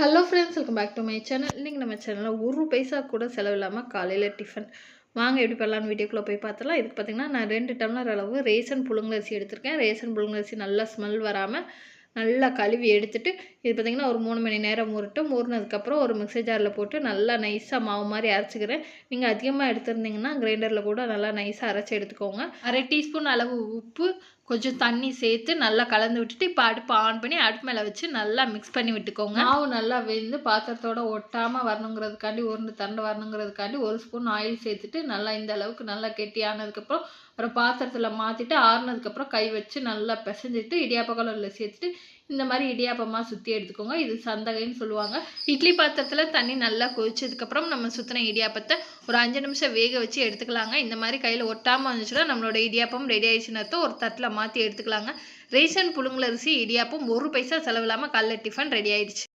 Hello friends welcome back to my channel இன்றைக்கி நம்ம சேனலில் ஒரு பைசா கூட செலவு இல்லாமல் காலையில் டிஃபன் வாங்க எப்படி பண்ணலான்னு வீடியோக்குள்ளே போய் பார்த்தலாம் இதுக்கு பார்த்தீங்கன்னா நான் ரெண்டு டம்ளர் அளவு ரேசன் புழுங்கலரிசி எடுத்திருக்கேன். ரேசன் புழுங்கலரிசி நல்லா ஸ்மெல் வராமல் நல்லா கழுவி எடுத்துட்டு இது பார்த்திங்கன்னா ஒரு மூணு மணி நேரம் ஊறட்டும். ஊறினதுக்கப்புறம் ஒரு மிக்ஸி ஜாரில் போட்டு நல்லா நைஸாக மாவு மாதிரி அரைச்சிக்கிறேன். நீங்கள் அதிகமாக எடுத்திருந்தீங்கன்னா கிரைண்டரில் கூட நல்லா நைஸாக அரைச்சி எடுத்துக்கோங்க. அரை டீஸ்பூன் அளவு உப்பு கொஞ்சம் தண்ணி சேர்த்து நல்லா கலந்து விட்டுட்டு இப்போ அடுப்பு ஆன் பண்ணி அடுப்பு மேலே வச்சு நல்லா மிக்ஸ் பண்ணி விட்டுக்கோங்க. மாவு நல்லா வெந்து பாத்திரத்தோட ஒட்டாமல் வரணுங்கிறதுக்காண்டி உருண்டு தண்டை வரணுங்கிறதுக்காண்டி ஒரு ஸ்பூன் ஆயில் சேர்த்துட்டு நல்லா இந்த அளவுக்கு நல்லா கெட்டி ஆனதுக்கப்புறம் அப்புறம் பாத்திரத்தில் மாற்றிட்டு ஆறுனதுக்கப்புறம் கை வச்சு நல்லா பிசைஞ்சிட்டு இடியாப்ப கலரில் சேர்த்துட்டு இந்த மாதிரி இடியாப்பமாக சுற்றி எடுத்துக்கோங்க. இது சந்தகைன்னு சொல்லுவாங்க. இட்லி பாத்திரத்தில் தண்ணி நல்லா கொதிச்சதுக்கப்புறம் நம்ம சுற்றின இடியாப்பத்தை ஒரு அஞ்சு நிமிஷம் வேக வச்சு எடுத்துக்கலாங்க. இந்த மாதிரி கையில் ஒட்டாமல் வந்துச்சுன்னா நம்மளோட இடியாப்பம் ரெடி ஆயிடுச்சுன்னு அர்த்தம் ஒரு தட்டில் மாற்றி எடுத்துக்கலாங்க. ரேஷன் புழுங்கலரிசி இடியாப்பம் ஒரு பைசா செலவில்லாமல் காலைல டிஃபன் ரெடி ஆயிடுச்சு.